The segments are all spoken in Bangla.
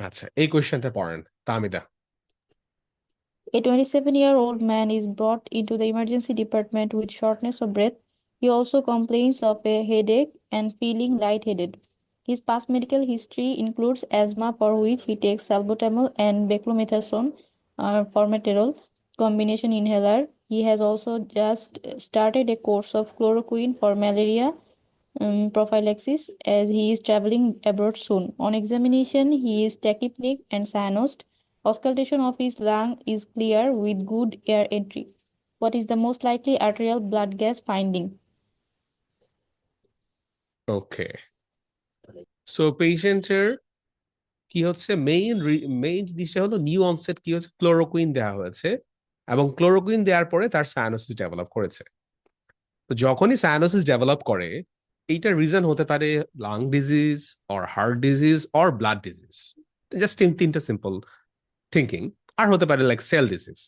আচ্ছা এই কোয়েশ্চেনটা পড়েন তামিদা A 27 year old man is brought into the emergency department with shortness of breath. He also complains of a headache and feeling lightheaded. His past medical history includes asthma, for which he takes salbutamol and beclomethasone uh, formoterol combination inhaler. He has also just started a course of chloroquine for malaria um, prophylaxis as he is traveling abroad soon. On examination, he is tachypneic and cyanosed. Auscultation of his lung is clear with good air entry. What is the most likely arterial blood gas finding? Okay so পেশেন্টের কি হচ্ছে মেইন মেইন জিনিসটা হলো নিউ অনসেট কি হচ্ছে ক্লোরোকুইন দেওয়া হয়েছে এবং ক্লোরোকুইন দেওয়ার পরে তার সায়ানোসিস ডেভেলপ করেছে তো যখনই সায়ানোসিস ডেভেলপ করে এইটার রিজন হতে পারে lung disease or heart disease or blood disease just তিনটা সিম্পল থিঙ্কিং আর হতে পারে like cell disease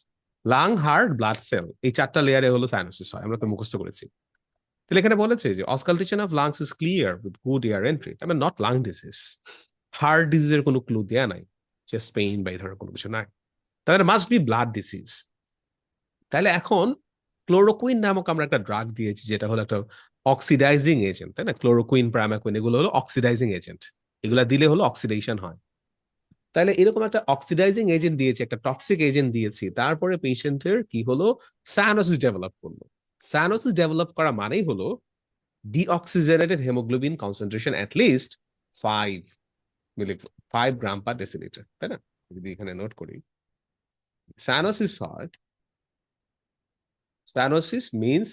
lung heart blood cell এই চারটা লেয়ারে হলো সায়ানোসিস হয়, আমরা তো মুখস্থ করেছি। তাহলে এখানে বলেছে যে auscultation of lungs is clear with good air entry তার নট লাং ডিজিজ হার্ট ডিজিজের কোনো ক্লু দেয়া নাই। চেস্ট পেইন বা এই ধরনের কোনো কিছু নাই। তাহলে মাস্ট বি ব্লাড ডিজিজ তাহলে এখন ক্লোরোকুইন নামক আমরা একটা ড্রাগ দিয়েছি, যেটা হলো একটা অক্সিডাইজিং এজেন্ট তাই না? ক্লোরোকুইন প্রামাকুইন এগুলো হলো অক্সিডাইজিং এজেন্ট এগুলা দিলে হলো অক্সিডেশন হয়। তাহলে এরকম একটা অক্সিডাইজিং এজেন্ট দিয়েছি, একটা টক্সিক এজেন্ট দিয়েছি, তারপরে পেশেন্টের কি হলো? সায়ানোসিস ডেভেলপ করল। সায়ানোসিস ডেভেলপ করা মানেই হলো deoxygenated haemoglobin concentration at least five milli five gram per decilitre তাই না? যদি এখানে নোট করি। সায়ানোসিস হয় cyanosis means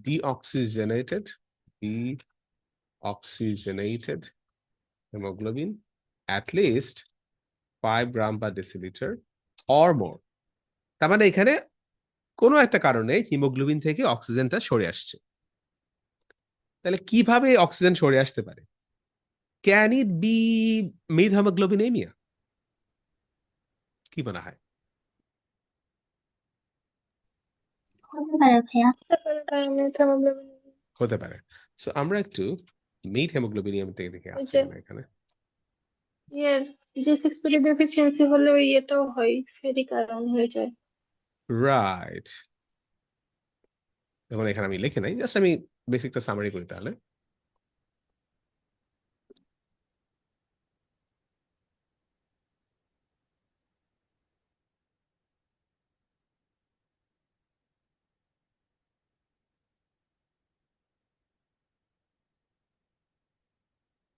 deoxygenated deoxygenated hemoglobin, at least 5 gram per deciliter or more. তার মানে এখানে কোনো একটা কারণে হিমোগ্লোবিন থেকে অক্সিজেনটা সরে আসছে। তাহলে কীভাবে অক্সিজেন সরে আসতে পারে? Can it be methaemoglobinaemia কি মনে হয়? হতে পারে ভাইয়া। হতে পারে। সো আমরা একটু মিড হেমোগ্লোবিনিয়াম থেকে দেখে দেখি আসছি এখানে। ইয়ের জি সিক্স পিডি ডেফিসিয়েন্সি হলে ওই এটাও হয় ফেরি কারণ হয়ে যায়। রাইট এখন এখানে আমি লিখে নাই জাস্ট আমি বেসিকটা সামারি করি তাহলে।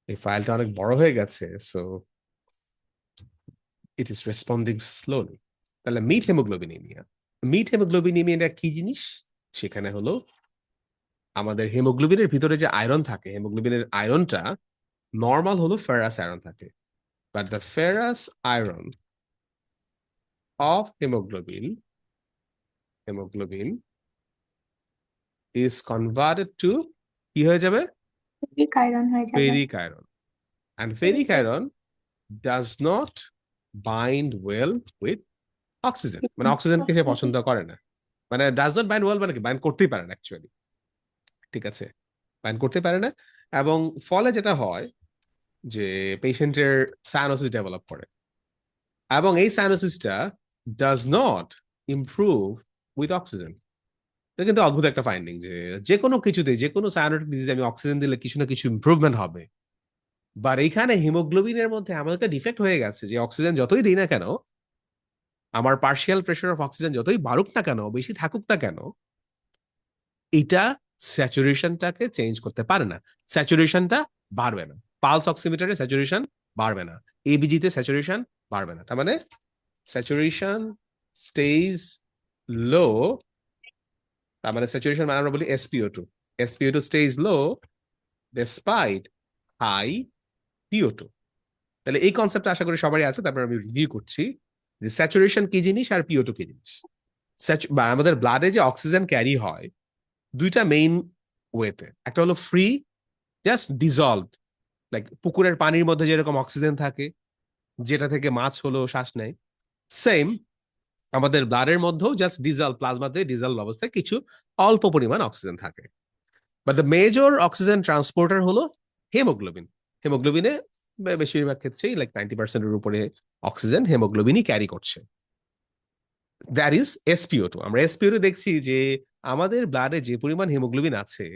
এই ফাইলটা অনেক বড় হয়ে গেছে so it is responding slowly তাহলে মিড হেমোগ্লোবিনেমিয়া মিড হেমোগ্লোবিনেমিয়া কি জিনিস? সেখানে হলো আমাদের হেমোগ্লোবিনের ভিতরে যে আয়রন থাকে হেমোগ্লোবিনের আয়রনটা নর্মাল হলো ফেরাস আয়রন থাকে। But the ferrous iron of haemoglobin haemoglobin is converted to কি হয়ে যাবে? ফেরিক আয়রন হয়ে যাবে। ferric iron. And ferric iron does not bind well with oxygen. মানে অক্সিজেনকে সে পছন্দ করে না। মানে ডাজ নট বাইন্ড ওয়েল মানে কি? বাইন্ড করতেই পারে না অ্যাকচুয়ালি ঠিক আছে? বাইন্ড করতে পারে না। এবং ফলে যেটা হয় যে পেশেন্টের সায়ানোসিস ডেভেলপ করে। এবং এই সায়ানোসিসটা does not improve with oxygen এটা কিন্তু অদ্ভুত একটা ফাইন্ডিং যে যে কোনো কিছুতে যে কোনো সায়ানোটিক ডিজিজ আমি অক্সিজেন দিলে কিছু না কিছু ইমপ্রুভমেন্ট হবে। বাট এইখানে হিমোগ্লোবিনের মধ্যে আমার একটা ডিফেক্ট হয়ে গেছে যে অক্সিজেন যতই দিই না কেন, আমার পার্শিয়াল প্রেশার অফ অক্সিজেন যতই বাড়ুক না কেন, বেশি থাকুক না কেন, এটা স্যাচুরেশনটাকে চেঞ্জ করতে পারে না। স্যাচুরেশনটা বাড়বে না। পালস অক্সিমিটারে স্যাচুরেশন বাড়বে না। এবিজিতে স্যাচুরেশন বাড়বে না। তার মানে স্যাচুরেশন স্টেজ লো তার মানে স্যাচুরেশন মানে আমরা বলি S P O two S P O two stays low despite high P O two তাহলে এই কনসেপ্ট আশা করি সবারই আছে, তারপর আমি রিভিউ করছি যে স্যাচুরেশন কি জিনিস আর পিও টু কি জিনিস। বা আমাদের ব্লাডে যে অক্সিজেন ক্যারি হয়, দুইটা মেইন ওয়েতে একটা হলো ফ্রি জাস্ট ডিজলভ লাইক পুকুরের পানির মধ্যে যেরকম অক্সিজেন থাকে, যেটা থেকে মাছ হলো, শ্বাস নেয়। সেম আমাদের ব্লাডের মধ্যেও জাস্ট ডিজল প্লাজমাতে ডিজল অবস্থায় কিছু অল্প পরিমাণ অক্সিজেন থাকে। But the major oxygen transporter হলো হেমোগ্লোবিন হেমোগ্লোবিনে বেশিরভাগ ক্ষেত্রেই লাইক নাইনটি পার্সেন্টের উপরে অক্সিজেন হেমোগ্লোবিনই ক্যারি করছে। That is S P O two আমরা এসপিও দেখছি যে আমাদের ব্লাডে যে পরিমাণ হেমোগ্লোবিন আছে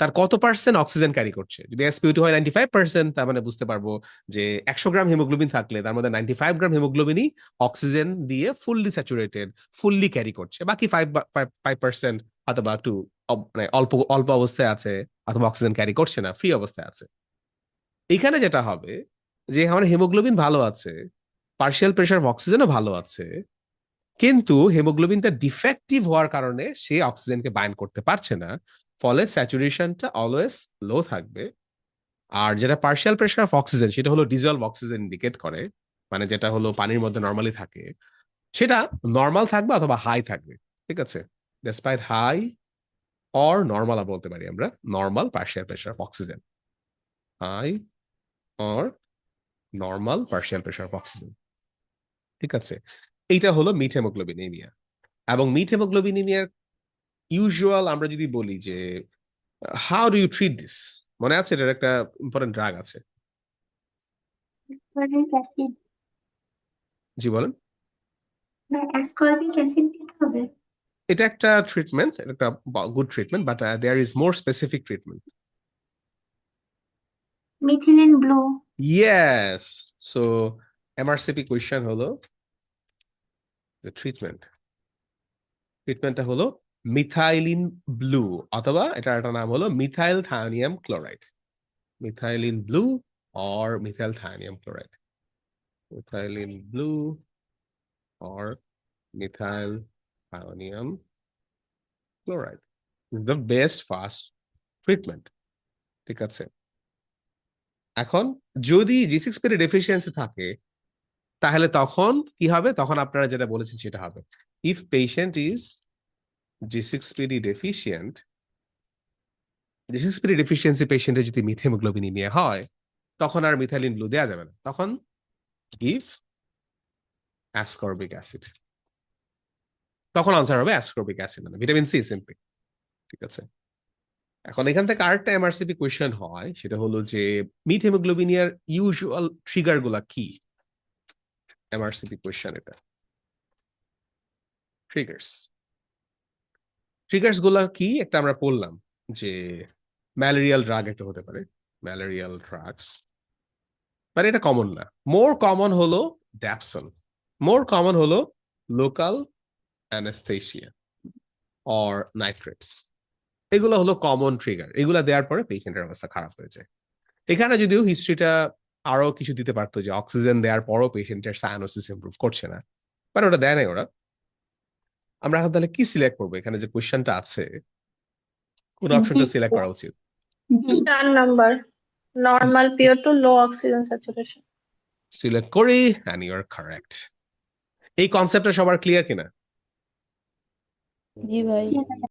তার কত পার্সেন্ট অক্সিজেন ক্যারি করছে? যদি এসপিও টু হয় নাইনটি ফাইভ পার্সেন্ট তার মানে বুঝতে পারব যে একশো গ্রাম হেমোগ্লোবিন থাকলে তার মধ্যে নাইনটি ফাইভ গ্রাম হেমোগ্লোবিনই অক্সিজেন দিয়ে ফুললি স্যাচুরেটেড ফুললি ক্যারি করছে। বাকি ফাইভ ফাইভ পার্সেন্ট অথবা একটু মানে অল্প অল্প অবস্থায় আছে অথবা অক্সিজেন ক্যারি করছে না ফ্রি অবস্থায় আছে। এখানে যেটা হবে যে আমার হেমোগ্লোবিন ভালো আছে পার্শিয়াল প্রেশার অফ অক্সিজেনও ভালো আছে, কিন্তু হেমোগ্লোবিনটা ডিফেক্টিভ হওয়ার কারণে সে অক্সিজেনকে বাইন্ড করতে পারছে না। ফলে স্যাচুরেশনটা অলওয়েজ লো থাকবে। আর যেটা পার্শিয়াল প্রেশার অফ অক্সিজেন সেটা হলো ডিজলভ অক্সিজেন ইন্ডিকেট করে মানে যেটা হলো পানির মধ্যে নর্মালি থাকে। সেটা নর্মাল থাকবে অথবা হাই থাকবে, ঠিক আছে? ডেসপাইট হাই অর নর্মাল বলতে পারি আমরা normal partial pressure of oxygen high or normal partial pressure of oxygen ঠিক আছে? এইটা হলো মিট হেমোগ্লোবিনেমিয়া এবং মিট হেমোগ্লোবিনেমিয়ার ইউজুয়াল আমরা যদি বলি যে how do you treat this মনে আছে? এটার একটা ইম্পর্টেন্ট ড্রাগ আছে। জি বলেন। এটা একটা ট্রিটমেন্ট একটা good treatment but there is more specific treatment methylene blue Yes. So MRCP question হলো treatment. ট্রিটমেন্টটা হলো মিথাইলিন ব্লু, অথবা এটার একটা নাম হলো methyl thioninium chloride. Methylene blue or methyl thioninium chloride. Methylene blue or methyl thioninium chloride the best first treatment ঠিক আছে? এখন যদি জি সিক্স পেরি ডেফিসিয়েন্সি থাকে, তাহলে তখন কি হবে? তখন আপনারা যেটা বলেছেন সেটা হবে। If patient is G six PD deficient G six PD deficiency পেশেন্টের যদি মিথেমোগ্লোবিনিমিয়া হয়, তখন আর মিথাইলিন ব্লু দেওয়া যাবে না। তখন গিভ অ্যাসকর্বিক অ্যাসিড তখন আনসার হবে অ্যাসকর্বিক অ্যাসিড মানে ভিটামিন সি সিম্পলি ঠিক আছে? এখন এখান থেকে আরেকটা এমআরসিপি কোয়েশ্চেন হয়, সেটা হলো যে মিট হেমোগ্লোবিনিয়ার ইউজুয়াল ট্রিগারগুলা কি? এমআরসিপি কোয়েশ্চেন এটা। ট্রিগার্স ট্রিগার্সগুলা কি? একটা আমরা পড়লাম যে ম্যালেরিয়াল ড্রাগ একটা হতে পারে। ম্যালেরিয়াল ড্রাগস মানে এটা কমন না। মোর কমন হলো ড্যাপসন মোর কমন হলো লোকাল অ্যানাস্থেশিয়া অর নাইট্রেটস এগুলো হলো কমন ট্রিগার এগুলো দেওয়ার পরে পেশেন্টের অবস্থা খারাপ হয়ে যায়। এখানে যদিও হিস্ট্রিটা আরও কিছু দিতে পারতো যে অক্সিজেন দেওয়ার পরও পেশেন্টের সায়ানোসিস ইমপ্রুভ করছে না। বাট ওটা দেয় নাই ওরা। আমরা এখন তাহলে কি সিলেক্ট করব? এখানে যে কোয়েশ্চনটা আছে কোন অপশনটা সিলেক্ট করা উচিত? চার number normal P O two low oxygen saturation select করি এন্ড ইউ আর কারেক্ট এই কনসেপ্টটা সবার ক্লিয়ার কিনা? জি ভাই।